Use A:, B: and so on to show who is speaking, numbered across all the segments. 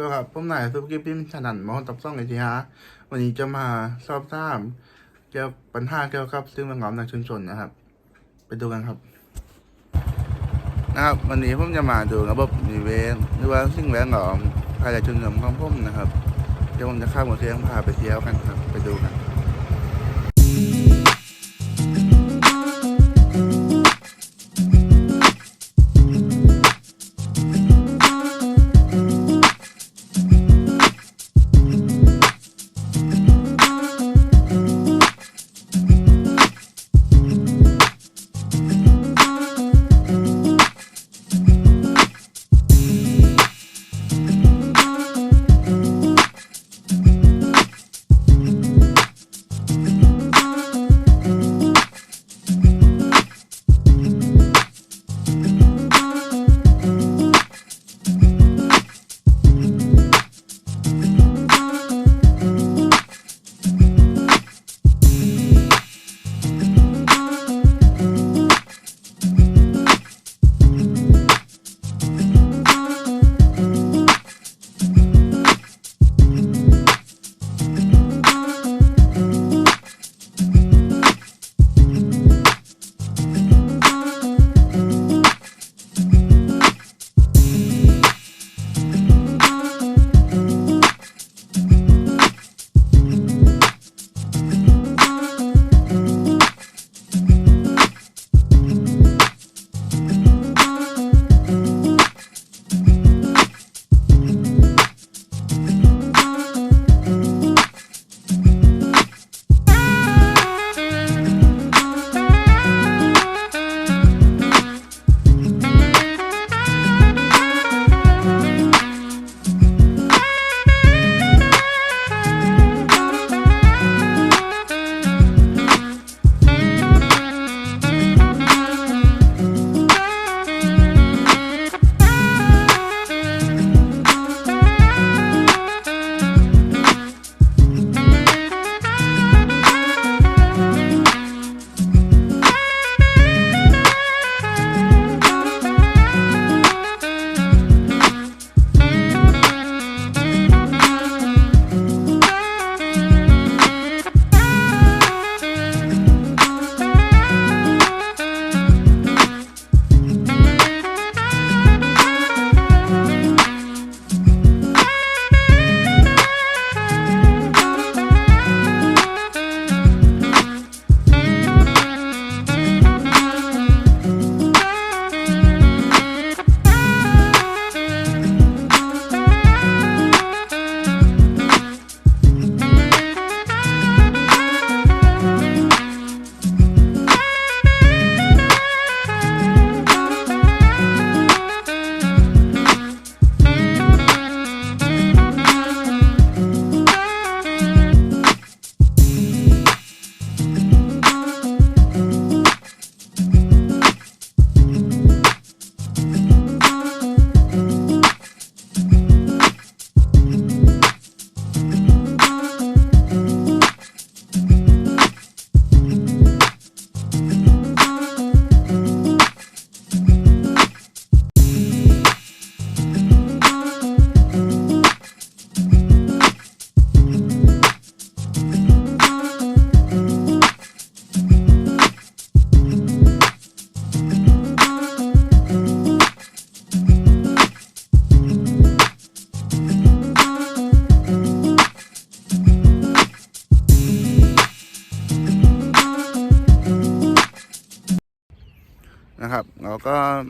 A: สวัสดีครับผมนายสุภกิจพิมพ์ฉนันมอตับซ่องไอทีฮะวันนี้จะมาสอบถามเกี่ยวกับปัญหาเกี่ยวกับซึ่งแวงล้อมในชุมชนนะครับ ไปดูกันครับ นะครับ วันนี้ผมจะมาดูระบบนิเวศหรือว่าสิ่งแวดล้อมภายในชุมชนของผมนะครับเดี๋ยวผมจะข้ามหัวเทียงพาไปเที่ยวกันครับ ไปดูกัน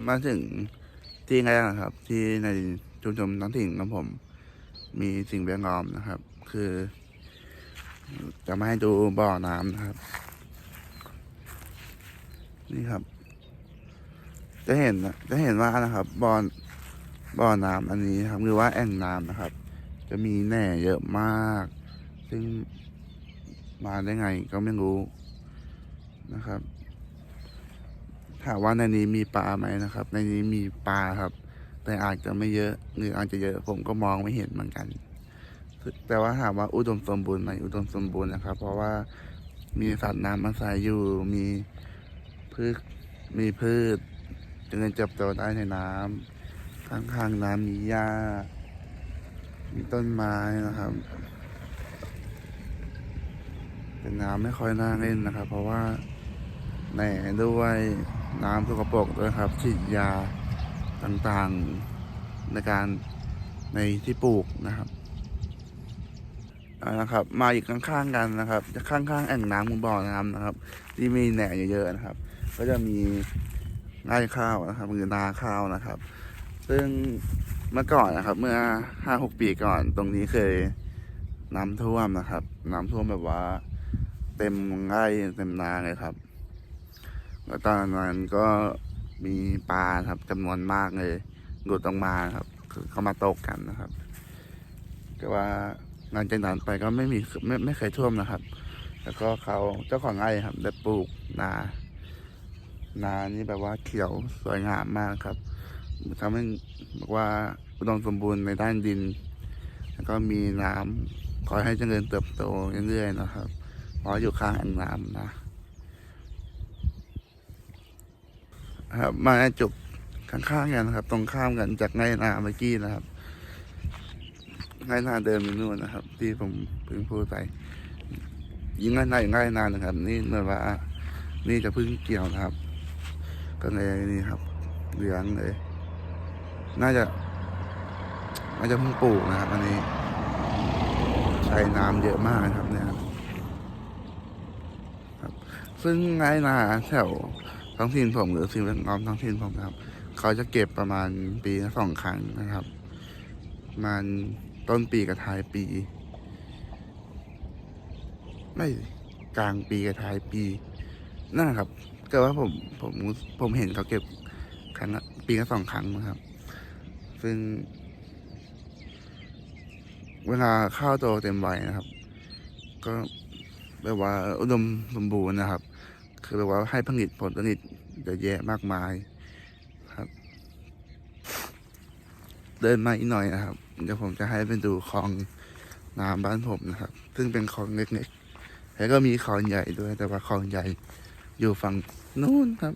A: มาถึงที่แรกนะครับ ที่ในชุมชนน้องถิ่นของผม มีสิ่งแวดล้อมนะครับ คือ จะมาให้ดูบ่อน้ำนะครับ นี่ครับ จะเห็นจะเห็นว่านะครับบ่อบ่อน้ำอันนี้ครับหรือว่าแอ่งน้ำนะครับ จะมีแหน่เยอะมาก ซึ่งมาได้ไงก็ไม่รู้นะครับ ถามว่าในนี้มีปลาไหมนะครับ ในนี้มีปลาครับ แต่อาจจะไม่เยอะหรืออาจจะเยอะผมก็มองไม่เห็นเหมือนกัน แต่ว่าถามว่าอุดมสมบูรณ์ไหมอุดมสมบูรณ์นะครับ เพราะว่ามีสัตว์น้ำอาศัยอยู่มีพืชมีพืชจึงจะจับตัวได้ในน้ำข้างๆน้ำมีหญ้า มีต้นไม้นะครับแต่น้ำไม่ค่อยน่าเล่นนะครับ เพราะว่าแหน่ด้วย น้ำสกปรกด้วยครับฉีดยาต่างๆในการในที่ปลูกนะครับอานะครับ มาอีกข้างๆกันนะครับจะข้างๆแอ่งน้ำมุบ่อน้ำนะครับ ที่มีแหน่เยอะๆนะครับ ก็จะมีไร่ข้าวนะครับหรือนาข้าวนะครับ ซึ่งเมื่อก่อนนะครับ เมื่อห้าหกปีก่อนตรงนี้เคยน้ำท่วมนะครับ น้ำท่วมแบบว่า เต็มไร่เต็มนาเลยครับ แล้วตอนนั้นก็มีปลาครับจำนวนมากเลยหลุดออกมาครับ คือเขามาตกกันนะครับก็ว่าหลังจากนั้นไปก็ไม่มีไม่ไม่เคยท่วมนะครับ แล้วก็เขาเจ้าของไร่ครับ ได้ปลูกนานานี่แบบว่าเขียวสวยงามมากครับทำให้บอกว่าอุดมสมบูรณ์ในด้านดิน แล้วก็มีน้ำคอยให้เจริญเติบโตเรื่อยๆนะครับ เพราะอยู่ข้างอ่างน้ำนะ ครับ มาจุดข้างๆกันนะครับ ตรงข้ามกันจากไร่นาเมื่อกี้นะครับไร่นาเดิมอยู่นู่นนะครับ ที่ผมเพิ่งพูดไปยิงไร่นาอย่างไร่นานะครับ นี่เมื่อว่านี่จะเพิ่งเกี่ยวนะครับ ก็เลยนี่ครับ เหลืองเลย น่าจะน่าจะเพิ่งปลูกนะครับอันนี้ ใช้น้ำเยอะมากนะครับเนี่ยครับ ซึ่งไร่นาแถว ท้องถิ่นผมหรือสิ่งแวดล้อมท้องถิ่นผมนะครับ เขาจะเก็บประมาณปีละสองครั้งนะครับมันต้นปีกับท้ายปี ไม่กลางปีกับท้ายปีนั่นครับก็ว่าผมผมผมเห็นเขาเก็บครั้งปีละสองครั้งนะครับ ซึ่ง เวลาข้าวโตเต็มวัยนะครับ ก็แบบว่าอุดมสมบูรณ์นะครับ คือแบบว่าให้ผลิตผลผลิตเยอะแยะมากมายครับ เดินมาอีกหน่อยนะครับ เดี๋ยวผมจะให้ไปดูคลองน้ำบ้านผมนะครับ ซึ่งเป็นคลองเล็กๆแล้วก็มีคลองใหญ่ด้วยแต่ว่าคลองใหญ่อยู่ฝั่งนู้นครับ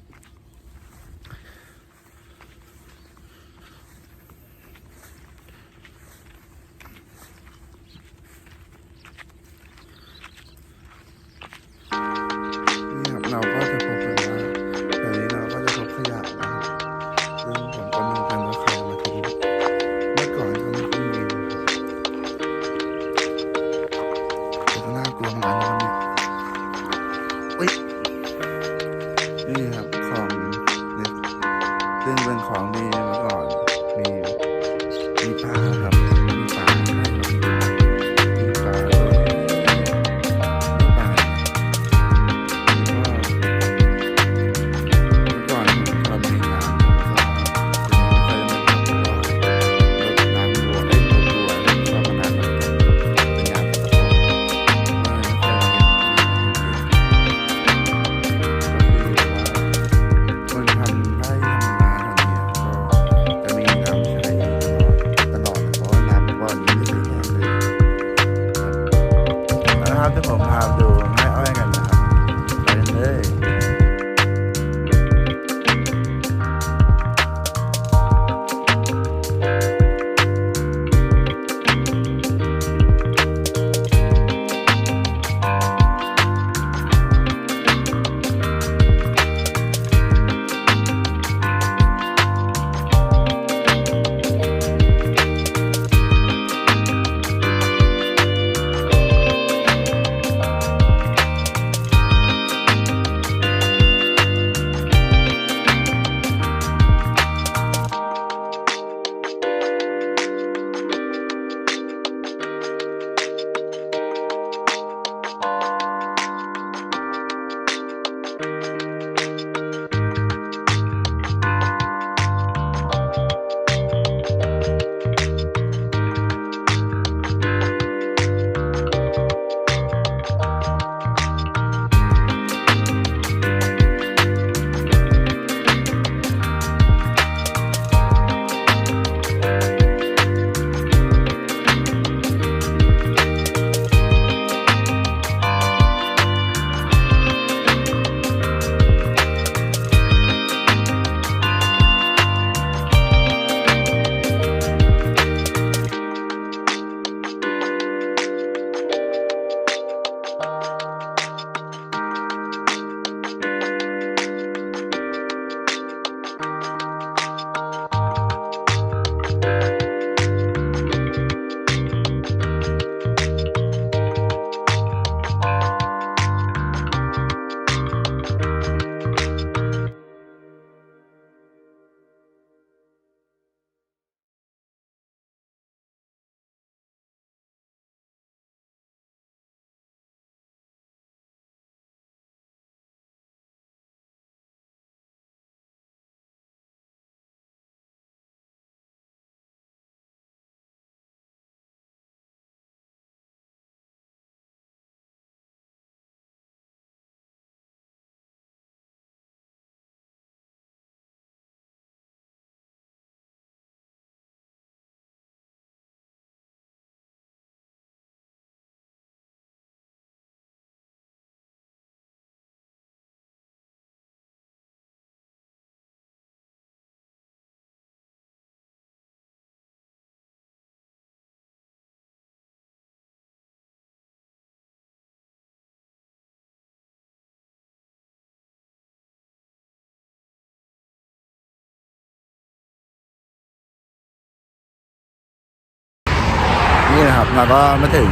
A: นะครับเราก็มาถึง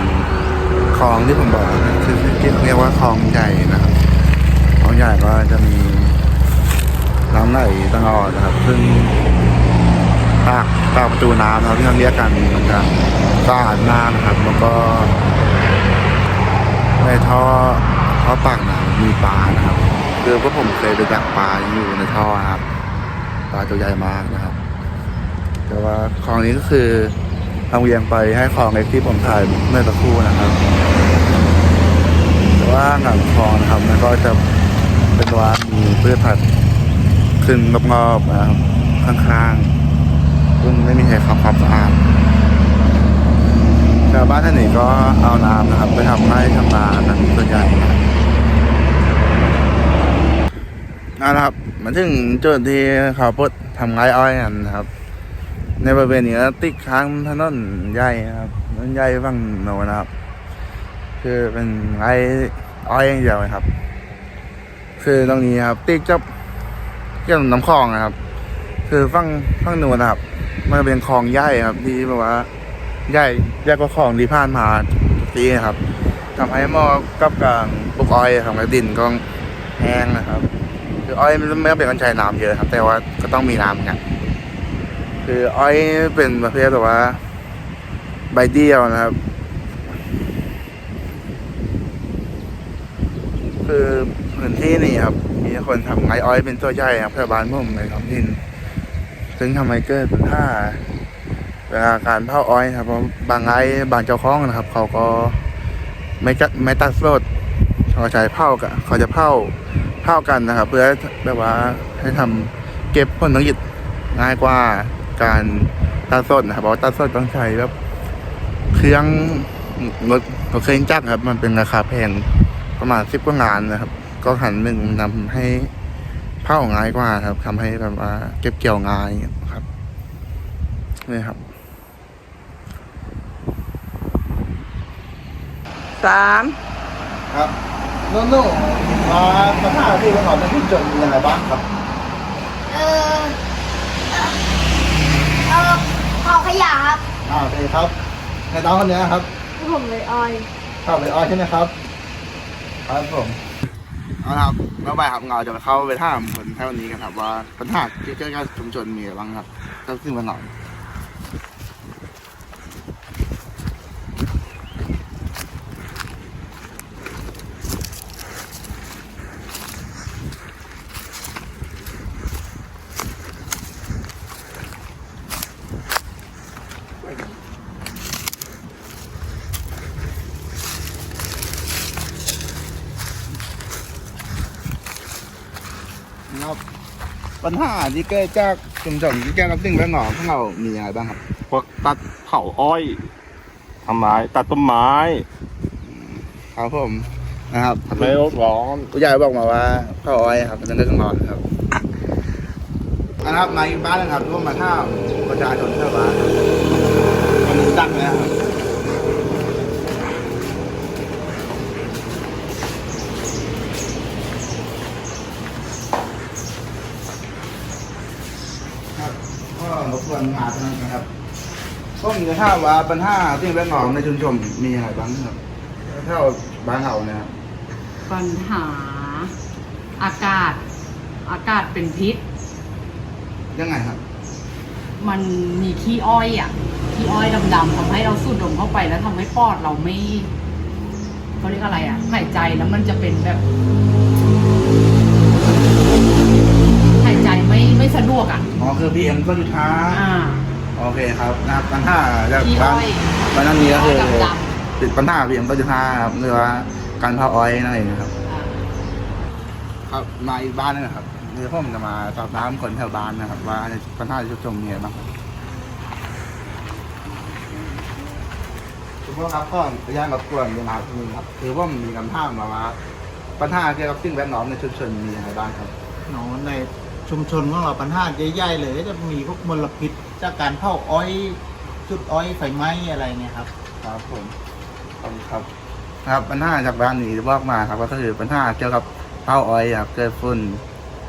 A: คลองที่ผมบอกคือเรียกว่าคลองใหญ่นะครับคลองใหญ่ก็จะมีน้ำไหลตลอดนะครับ ซึ่งปากปากประตูน้ำนะครับที่เราเรียกกันมันจะสะอาดมากนะครับ แล้วก็ในท่อท่อปากน้ำมีปลานะครับคือพวกผมเคยไปดักปลาอยู่ในท่อครับปลาตัวใหญ่มากนะครับ แต่ว่าคลองนี้ก็คือ เอาเวียงไปให้คลองเล็กที่ผมถ่ายเมื่อสักครู่นะครับแต่ว่าหลังคลองนะครับมันก็จะเป็นว่ามีพืชผักขึ้นรอบๆนะครับข้างๆซึ่งไม่มีใครทำความสะอาดชาวบ้านท่านนี้ก็เอาน้ำนะครับ ไปทำไร่ทำนากันส่วนใหญ่นะครับเอาละครับมาถึงจุดที่เขาพูดทำไร่อ้อยกันนะครับ ในบริเวณนี้ติดค้างถนนใหญ่ครับถนนใหญ่ฝั่งโน้นนะครับ คือเป็นไร่อ้อยอย่างเดียวครับ คือตรงนี้ครับ ติดกับเกี่ยวกับน้ำคลองนะครับ คือฝั่งฝั่งโน้นนะครับ มันเป็นคลองใหญ่ครับ ที่แบบว่าใหญ่ใหญ่กว่าคลองที่ผ่านมาทีนะครับทำให้หมอกับกลางปลูกอ้อยทำให้ดินก็แห้งนะครับ คืออ้อยมันไม่ต้องเป็นคนใช้น้ำเยอะครับ แต่ว่าก็ต้องมีน้ำเนกัน คืออ้อยเป็นประเภทแบบว่า ใบเดียวนะครับ คือพื้นที่นี่ครับ มีคนทำไม้อ้อยเป็นตัวใหญ่ครับชาวบ้านผมในท้องถิ่นซึ่งทำให้เกิดปัญหาเวลาการเผาอ้อยครับเพราะบางไอ้บางเจ้าของนะครับ เขาก็ไม่จัดไม่ตัดสดเขาใช้เผากันเขาจะเผาเผากันนะครับ เพื่อแบบว่าให้ทำเก็บผลผลิตง่ายกว่า การตัดสดนะครับเพราะว่าตัดสดต้องใช้แบบเครื่องรถรถเครื่องจักรครับ มันเป็นราคาแพงประมาณสิบกว่างานนะครับ ก็หันหนึ่งนำให้เผาง่ายกว่าครับทำให้แบบว่า เก็บเกี่ยวง่ายครับนี่ครับ
B: สาม
A: ครับนุ่นๆมามาท่าที่เราในที่จดมีอะไรบ้างครับ
C: เออเอ่อ เออเผาขยะครับ
A: อ่าโอเคครับในน้องคนนี้ครับ
C: ผมเลยออย
A: เข้าไปออยใช่ไหมครับครับผมเอาละครับแล้วไปครับเราจะไปเข้าไปถามคนแถวนี้กันครับว่าปัญหาที่เกิดกับชุมชนมีอะไรบ้างครับก็ขึ้นมาหน่อย ครับ ปัญหาที่เกิดจากชุมชนที่เกิดกับสิ่งแวดล้อมของเรามีอะไรบ้างครับ
D: พวกตัดเผาอ้อยทำไมตัดต้นไม้
A: ครับผมนะครับ
D: ทำให้โลกร้อน
A: ผู้ใหญ่บอกมาว่าพ่ออ้อยครับเป็นเรื่องนอนครับนะครับมาอีกบ้านนะครับร่วมมาท่ามประชาชนชาวบ้านครับวันนี้ตั้งแล้วครับครับก็รบกวนมาเท่านั้นนะครับ ก็มีจะถามว่าปัญหาสิ่งแวดล้อมในชุมชนมีอะไรบ้างครับถ้าเอาบ้านเราเนี่ยครับ
B: ปัญหา อากาศ อากาศเป็นพิษ
A: ยังไงครับ
B: มันมีขี้อ้อยอะขี้อ้อยดำๆทำให้เราสูดดมเข้าไปแล้วทำให้ปอดเราไม่เขาเรียกอะไรอะหายใจแล้วมันจะเป็นแบบหายใจไม่ไม่สะดวกอะ
A: อ๋อคือพีเอ็มก็จุดท้า
B: อ่า
A: โอเคครับนะครับปัญหาจาก
B: ขี้
A: บ้า
B: อ้
A: น
B: อย
A: บ้านนั้นนี้ก็คือ
B: ขี้อ้อยดำ
A: ติดปัญหาพีเอ็มก็จุดท้าครับหรือว่าการเผาอ้อยนั่นเองครับ
B: อ่า
A: ครับมาอีกบ้านนึงนะครับคือผมจะมาสอบถามคนแถวบ้านนะครับ ว่าในปัญหาที่ชุมชนมีอะไรบ้างครับคุณพ่อครับก็พยานรบกวนเวลาที่นึงครับคือว่ามีคำถามมาว่าปัญหาเกี่ยวกับสิ่งแวดล้อมในชุมชนมีอะไรบ้างครับ
E: เนาะในชุมชนของเราปัญหาใหญ่ๆเลยก็จะมีพวกมลพิษ จากการเผาอ้อยจุดอ้อยไฟไหม้อะไรเนี่ยครับ
A: ครับผมขอบคุณครับ ครับปัญหาจากบ้านนี้ที่บอกมาครับ ก็คือปัญหาเกี่ยวกับเผาอ้อยครับเกิดฝุ่น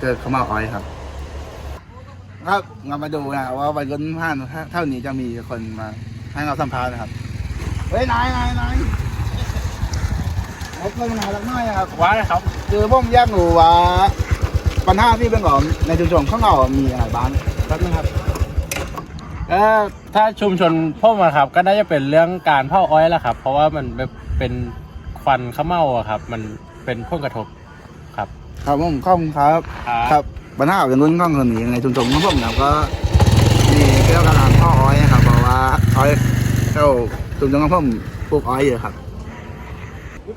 A: เกิดข้าวเมาอ้อยครับ ครับเรามาดูนะว่าวัยรุ่นผ่านเท่านี้จะมีคนมาให้เราสัมภาษณ์นะครับเฮ้ยนายนายนายผมเคยมานานแล้วน้อยนะครับ
D: ว่าครับ
A: คือผมอยากรู้ว่าปัญหาที่เป็นของในชุมชนข้างเรามีอะไรบ้างครับนะครับ
F: ก็ถ้าชุมชนพ่อมาครับ ก็น่าจะเป็นเรื่องการเผาอ้อยแหละครับ เพราะว่ามันแบบเป็นควันข้าวเม่าอะครับ มันเป็นผลกระทบครับ
A: ครับผมขอบคุณครับ ครับปัญหาเป็นรุ่นข้องคนนี้ในชุมชนของผมนะครับก็มีเกี่ยวกับการพ่ออ้อยนะครับเพราะว่าอ้อยเจ้าชุมชนของผมปลูกอ้อยเยอะครับ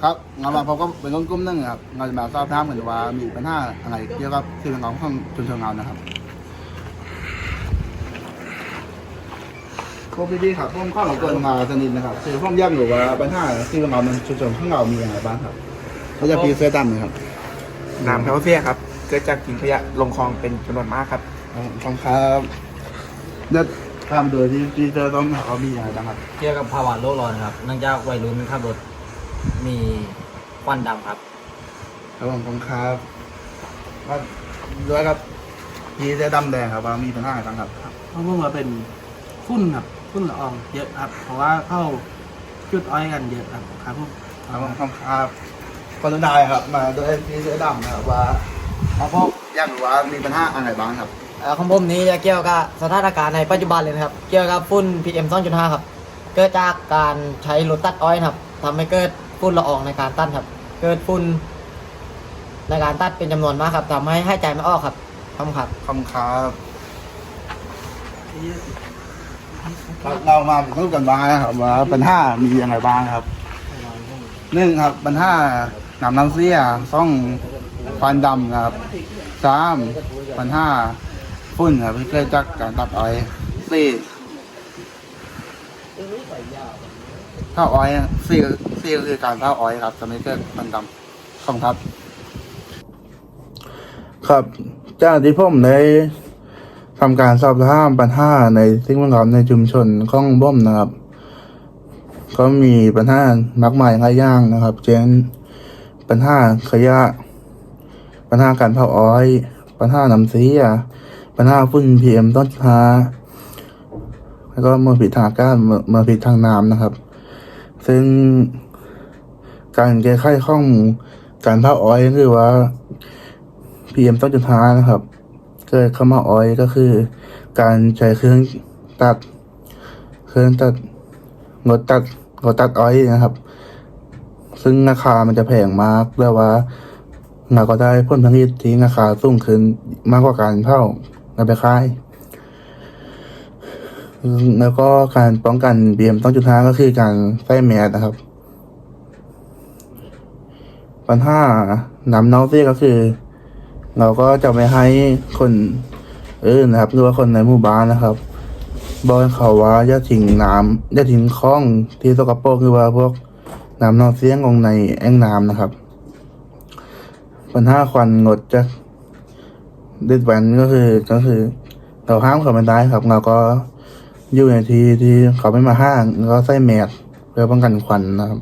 A: ครับงานมาพบก็เป็นกลุ่มๆหนึงครับงานมาสอบถามเหมือนว่ามีปัญหาอะไรเกี่ยวกับสิ่งของของชุมชนเรานะครับ พวกพี่ๆครับผมข้อหลังตัวมาสนิทนะครับคือผมอยากรู้ว่าปัญหาสิ่งของเราในชุมชนของเรามีอะไรบ้างครับเขาจะพีเสื้อดำนะครับ
G: น้ำแคลเซียมครับเกิดจากทิ้งขยะลงคลองเป็นจำนวนมากครับ
A: ขอบคุณครับเดี๋ยวตามโดยที่ที่เจอต้องเขามีอะไรบ้างครับ
H: เกี่ยวกับภาวะโลกร้อนครับเนื่องจากวัยรุ่นขับรถมีควันดำครับ
A: ครับผมขอบคุณครับว่าด้วยครับพี่เสื้อดำแดงครับว่ามีปัญหาอะไรบ้างครับ
I: เพราะว่ามันเป็นฝุ่นครับ ฝุ่นละอองเยอะครับ เพราะว่าเข้าจุดอ้อยกันเยอะครับครับผม
A: ครับผมขอบคุณครับคนสุดท้ายครับ มาด้วยพี่เสื้อดำนะครับว่าเขาพบอยากรู้ว่ามีปัญหาอะไรบ้างครับ
H: เอ่อของผมนี้จะเกี่ยวกับสถานการณ์ในปัจจุบันเลยนะครับ เกี่ยวกับฝุ่น PM 2.5 ครับ เกิดจากการใช้รถตัดอ้อยนะครับทำให้เกิดฝุ่นละอองในการตัดครับ เกิดฝุ่นในการตัดเป็นจำนวนมากครับทำให้หายใจไม่ออกครับขอบคุณครับ
A: ขอบคุณครับครับ เรามาพูดกันว่านะครับว่าปัญหามีอะไรบ้างครับหนึ่งครับปัญหานำน้ำเสียสองควันดำครับสามปัญหาฝุ่นครับที่เกิดจากการตัดอ้อยสี่เผาอ้อยสี่สี่ก็คือการเผาอ้อยครับทำให้เกิดควันดำขอบคุณครับ ครับจากที่ผมได้ ทำการสอบถามปัญหาในสิ่งแวดล้อมในชุมชนของบ่มนะครับ ก็มีปัญหามากมายหลายอย่างนะครับ เช่นปัญหาขยะ ปัญหาการเผาอ้อย ปัญหาน้ำเสียปัญหาฝุ่นพีเอ็มต้นทาแล้วก็มลพิษทางกาศมลมลพิษทางน้ำนะครับ ซึ่งการแก้ไขข้องการเผาอ้อยก็คือว่าพีเอ็มต้นจุดท้านะครับ กิดเข้ามาอ้อยก็คือ การใช้เครื่องตัด เครื่องตัดงดตัดงดตัดอ้อยนะครับ ซึ่งราคามันจะแพงมากแล้วว่าเราก็ได้ผลผลิตที่ราคาสูงขึ้นมากกว่าการเผาเอาไปขายแล้วก็การป้องกันเบียมต้องจุดท้าก็คือการใส่แมสนะครับ ปัญหาน้ำเน่าเสียก็คือ เราก็จะไม่ให้คนอื่นนะครับหรือว่าคนในหมู่บ้านนะครับบอกเขาว่าอย่าทิ้งน้ำอย่าทิ้งคลองที่สกปรกหรือว่าพวกน้ำนองเสียงลงในแอ่งน้ำนะครับปัญหาควันงดจากดิดแวนก็คือก็คือเราห้ามเขาไม่ได้ครับ เราก็อยู่ในที่ที่เขาไม่มาห้างแล้วก็ใส่แมสเพื่อป้องกันควันนะครับ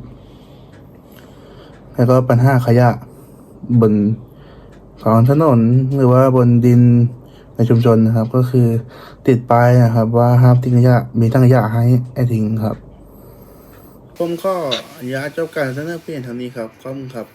A: แล้วก็ปัญหาขยะบน ของถนนหรือว่าบนดินในชุมชนนะครับ ก็คือติดป้ายนะครับ ว่าห้ามทิ้งขยะมีทั้งขยะให้ไอ้ทิ้งครับ ผมก็อนุญาตจบการเสนอเปลี่ยนทางนี้ครับขอบคุณครับ